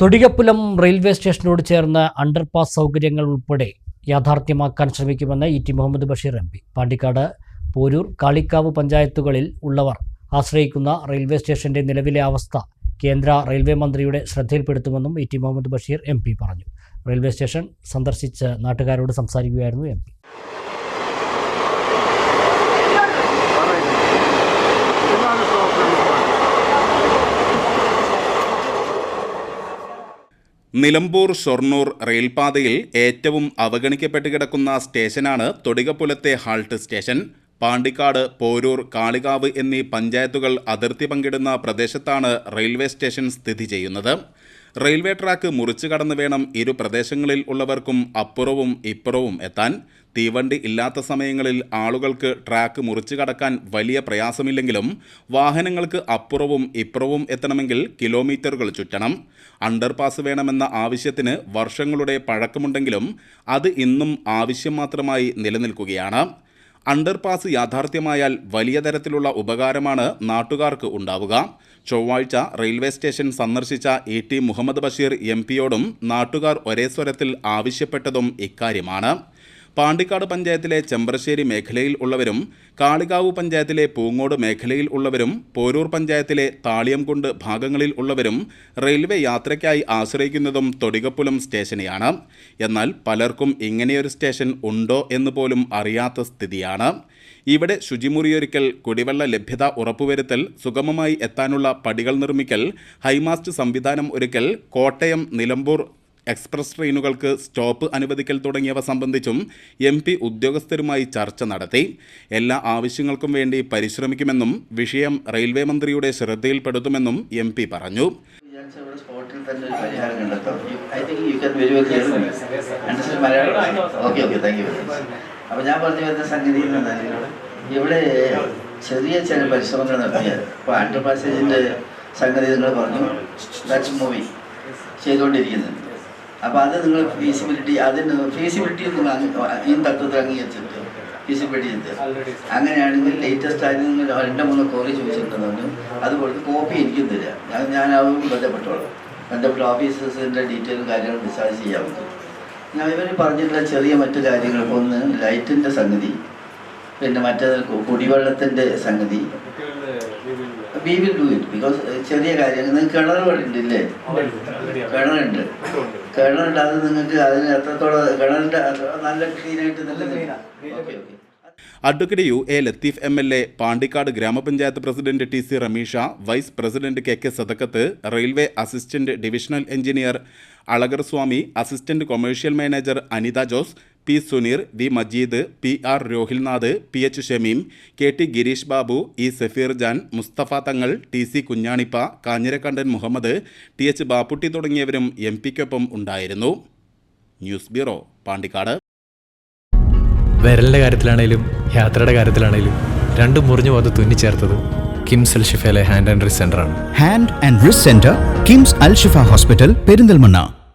Thodikappulam railway സ്റ്റേഷനോട് ചേർന്ന് underpass സൗകര്യങ്ങൾ ഉൾപ്പെടെ യാഥാർത്ഥ്യമാക്കാൻ ശ്രമിക്കുമെന്ന് E T Muhammad Basheer M P. Pandikkad Poroor Kalikavu പഞ്ചായത്തുകളിൽ ഉള്ളവർ ആശ്രയിക്കുന്ന റെയിൽവേ സ്റ്റേഷന്റെ നിലവിലെ അവസ്ഥ കേന്ദ്ര റെയിൽവേ മന്ത്രിയുടെ ശ്രദ്ധയിൽപ്പെടുത്തുമെന്നും E T Muhammad Basheer M പറഞ്ഞു. റെയിൽവേ സ്റ്റേഷൻ സന്ദർശിച്ച് നാട്ടുകാരോട് സംസാരിക്കുകയായിരുന്നു എം പി നിലമ്പൂർ ഷൊർണൂർ റെയിൽപാതയിൽ ഏറ്റവും അവഗണിക്കപ്പെട്ട് കിടക്കുന്ന സ്റ്റേഷനാണ് തൊടികപ്പുലത്തെ ഹാൾട്ട് സ്റ്റേഷൻ. പാണ്ടിക്കാട് പോരൂർ കാളികാവ് എന്നീ പഞ്ചായത്തുകൾ അതിർത്തി പങ്കിടുന്ന പ്രദേശത്താണ് റെയിൽവേ സ്റ്റേഷൻ സ്ഥിതി ചെയ്യുന്നത്. റെയിൽവേ ട്രാക്ക് മുറിച്ചു കടന്നു വേണം ഇരു പ്രദേശങ്ങളിൽ ഉള്ളവർക്കും അപ്പുറവും ഇപ്പുറവും എത്താൻ. തീവണ്ടി ഇല്ലാത്ത സമയങ്ങളിൽ ആളുകൾക്ക് ട്രാക്ക് മുറിച്ചു കടക്കാൻ വലിയ പ്രയാസമില്ലെങ്കിലും വാഹനങ്ങൾക്ക് അപ്പുറവും ഇപ്പുറവും എത്തണമെങ്കിൽ കിലോമീറ്ററുകൾ ചുറ്റണം. അണ്ടർപാസ് വേണമെന്ന ആവശ്യത്തിന് വർഷങ്ങളുടെ പഴക്കമുണ്ടെങ്കിലും അത് ഇന്നും ആവശ്യം മാത്രമായി നിലനിൽക്കുകയാണ്. അണ്ടർപാസ് യാഥാർത്ഥ്യമായാൽ വലിയ തരത്തിലുള്ള ഉപകാരമാണ് നാട്ടുകാർക്ക് ഉണ്ടാവുക. ചൊവ്വാഴ്ച റെയിൽവേ സ്റ്റേഷൻ സന്ദർശിച്ച A T Muhammad Basheer M പിയോടും നാട്ടുകാർ ഒരേ സ്വരത്തിൽ ആവശ്യപ്പെട്ടതും ഇക്കാര്യമാണ്. പാണ്ടിക്കാട് പഞ്ചായത്തിലെ ചെമ്പ്രശ്ശേരി മേഖലയിൽ ഉള്ളവരും കാളികാവ് പഞ്ചായത്തിലെ പൂങ്ങോട് മേഖലയിൽ ഉള്ളവരും പോരൂർ പഞ്ചായത്തിലെ താളിയംകുണ്ട് ഭാഗങ്ങളിൽ ഉള്ളവരും റെയിൽവേ യാത്രയ്ക്കായി ആശ്രയിക്കുന്നതും തൊടികപ്പുലം സ്റ്റേഷനെയാണ്. എന്നാൽ പലർക്കും ഇങ്ങനെയൊരു സ്റ്റേഷൻ ഉണ്ടോ എന്ന് പോലും അറിയാത്ത സ്ഥിതിയാണ്. ഇവിടെ ശുചിമുറിയൊരുക്കൽ കുടിവെള്ള ലഭ്യത ഉറപ്പുവരുത്തൽ സുഗമമായി എത്താനുള്ള പടികൾ നിർമ്മിക്കൽ ഹൈമാസ്റ്റ് സംവിധാനം ഒരുക്കൽ കോട്ടയം നിലമ്പൂർ എക്സ്പ്രസ് ട്രെയിനുകൾക്ക് സ്റ്റോപ്പ് അനുവദിക്കൽ തുടങ്ങിയവ സംബന്ധിച്ചും എം പി ഉദ്യോഗസ്ഥരുമായി ചർച്ച നടത്തി. എല്ലാ ആവശ്യങ്ങൾക്കും വേണ്ടി പരിശ്രമിക്കുമെന്നും വിഷയം റെയിൽവേ മന്ത്രിയുടെ ശ്രദ്ധയിൽപ്പെടുത്തുമെന്നും എം പി പറഞ്ഞു. അപ്പോൾ ഞാൻ പറഞ്ഞു വരുന്ന സംഗതി ഇവിടെ ചെറിയ ചില പരിശ്രമങ്ങൾ നടത്തിയാൽ ഇപ്പോൾ അണ്ടർ പാസേജിന്റെ സംഗതി നിങ്ങൾ പറഞ്ഞു. ദാറ്റ്സ് മൂവി ചെയ്തുകൊണ്ടിരിക്കുന്നുണ്ട് അപ്പോൾ അത് നിങ്ങൾ ഫീസിബിലിറ്റി അതിന് ഫീസിബിലിറ്റി നിങ്ങൾ ഈ തത്വത്തിൽ അംഗീകരിച്ചിട്ട് ഫീസിബിലിറ്റി ചെയ്ത്. അങ്ങനെയാണെങ്കിൽ ലേറ്റസ്റ്റ് ആയിട്ട് നിങ്ങൾ രണ്ട് മൂന്ന് കോറി ചോദിച്ചിട്ടുണ്ടെന്ന് അതുപോലെ കോപ്പി എനിക്കും തരിക ഞാൻ ഞാൻ അതും ബന്ധപ്പെട്ടോളാം. ബന്ധപ്പെട്ട ഓഫീസേഴ്സിന്റെ ഡീറ്റെയിലും കാര്യങ്ങളും ഡിസ്ചാർജ് ചെയ്യാൻ പറ്റും. ഞാൻ ഇവർ പറഞ്ഞിട്ടുള്ള ചെറിയ മറ്റു കാര്യങ്ങൾ. ഒന്ന് ലൈറ്റിന്റെ സംഗതി. പിന്നെ മറ്റേ കുടിവെള്ളത്തിന്റെ കുടിവെള്ളത്തിന്റെ സംഗതി we will do it because ചെറിയ കാര്യങ്ങൾ. നിങ്ങൾ കിണർ ഇല്ലേ? കിണറുണ്ട്. കിണറുണ്ട് അത് നിങ്ങൾക്ക് അതിന് എത്രത്തോളം കിണറിന്റെ നല്ല ക്ലീനായിട്ട് നല്ല okay okay advocate U A Latheef M L A Pandikkad grama panchayat president T C Ramisha vice president K K Sadakkath railway assistant divisional engineer Alagar Swamy assistant commercial manager Anitha Jose P Suneer V Majeed P R Rohilnath P H Shameem K T Gireesh Babu E Safeer Jan Musthafa Thangal T C Kunhanippa Kanjirakkandan Muhammad T H Bapputty തുടങ്ങിയവരും M പിക്കൊപ്പം ഉണ്ടായിരുന്നു. News bureau പാണ്ടിക്കാട്. വിരലിന്റെ കാര്യത്തിലാണേലും യാത്രയുടെ കാര്യത്തിലാണേലും രണ്ടും മുറിഞ്ഞു പോകാതെ തുന്നിച്ചേർത്തത് കിംസ് അൽ ഷിഫയിലെ hand and wrist സെന്ററാണ് hand and wrist centre KIMS Al Shifa hospital Perinthalmanna